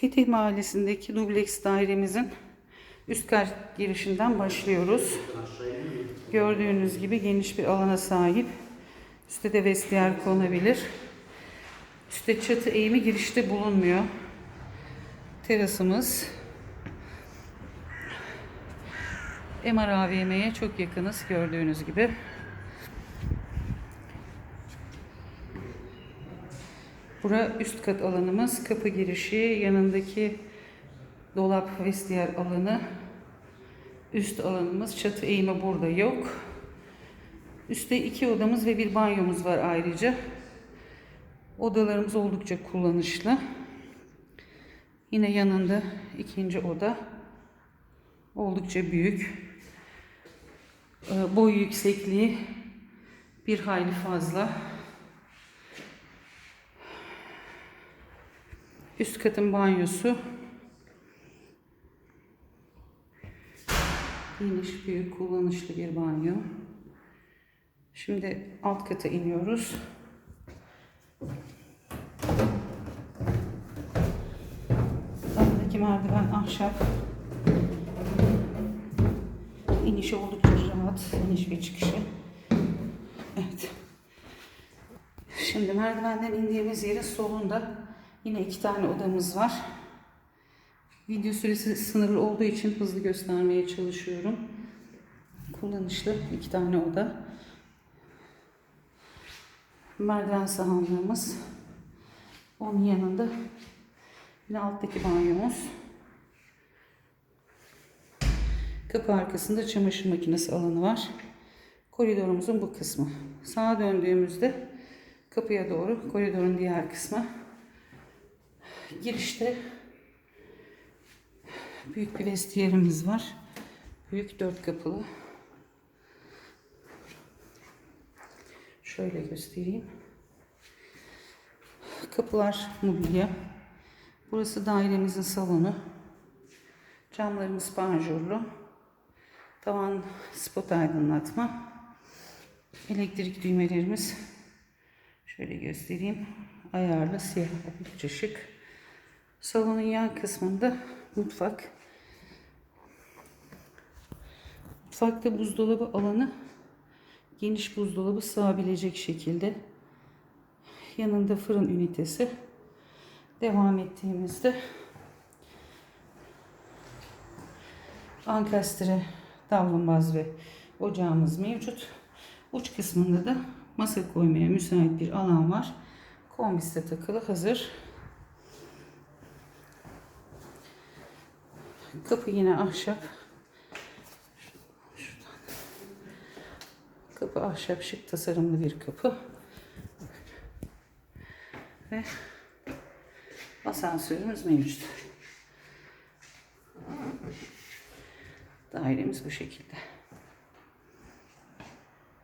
Fetih Mahallesi'ndeki dubleks dairemizin üst kat girişinden başlıyoruz. Gördüğünüz gibi geniş bir alana sahip. Üstte de vestiyer konabilir. Üstte çatı eğimi girişte bulunmuyor. Terasımız. MR AVM'ye çok yakınız gördüğünüz gibi. Bura üst kat alanımız. Kapı girişi, yanındaki dolap vestiyer alanı. Üst alanımız, çatı eğimi burada yok. Üstte iki odamız ve bir banyomuz var ayrıca. Odalarımız oldukça kullanışlı. Yine yanında ikinci oda. Oldukça büyük. Ee, Boy yüksekliği bir hayli fazla. Üst katın banyosu. Geniş, büyük, kullanışlı bir banyo. Şimdi alt kata iniyoruz. Yanındaki merdiven ahşap. İnişi oldukça rahat. İniş ve çıkışı. Evet. Şimdi merdivenden indiğimiz yerin solunda yine iki tane odamız var. Video süresi sınırlı olduğu için hızlı göstermeye çalışıyorum. Kullanışlı iki tane oda. Merdiven sahanlığımız. Onun yanında yine alttaki banyomuz. Kapı arkasında çamaşır makinesi alanı var. Koridorumuzun bu kısmı. Sağa döndüğümüzde kapıya doğru koridorun diğer kısmı. Girişte büyük bir vestiyerimiz var. Büyük dört kapılı. Şöyle göstereyim. Kapılar mobilya. Burası dairemizin salonu. Camlarımız panjurlu. Tavan spot aydınlatma. Elektrik düğmelerimiz şöyle göstereyim. Ayarlı siyah oldukça şık. Salonun yan kısmında mutfak. Mutfakta buzdolabı alanı geniş buzdolabı sığabilecek şekilde. Yanında fırın ünitesi. Devam ettiğimizde ankastre, davlumbaz ve ocağımız mevcut. Uç kısmında da masa koymaya müsait bir alan var. Kombiste takılı hazır. Kapı yine ahşap. Şuradan. Kapı ahşap şık tasarımlı bir kapı. Ve asansörümüz mevcut. Dairemiz bu şekilde.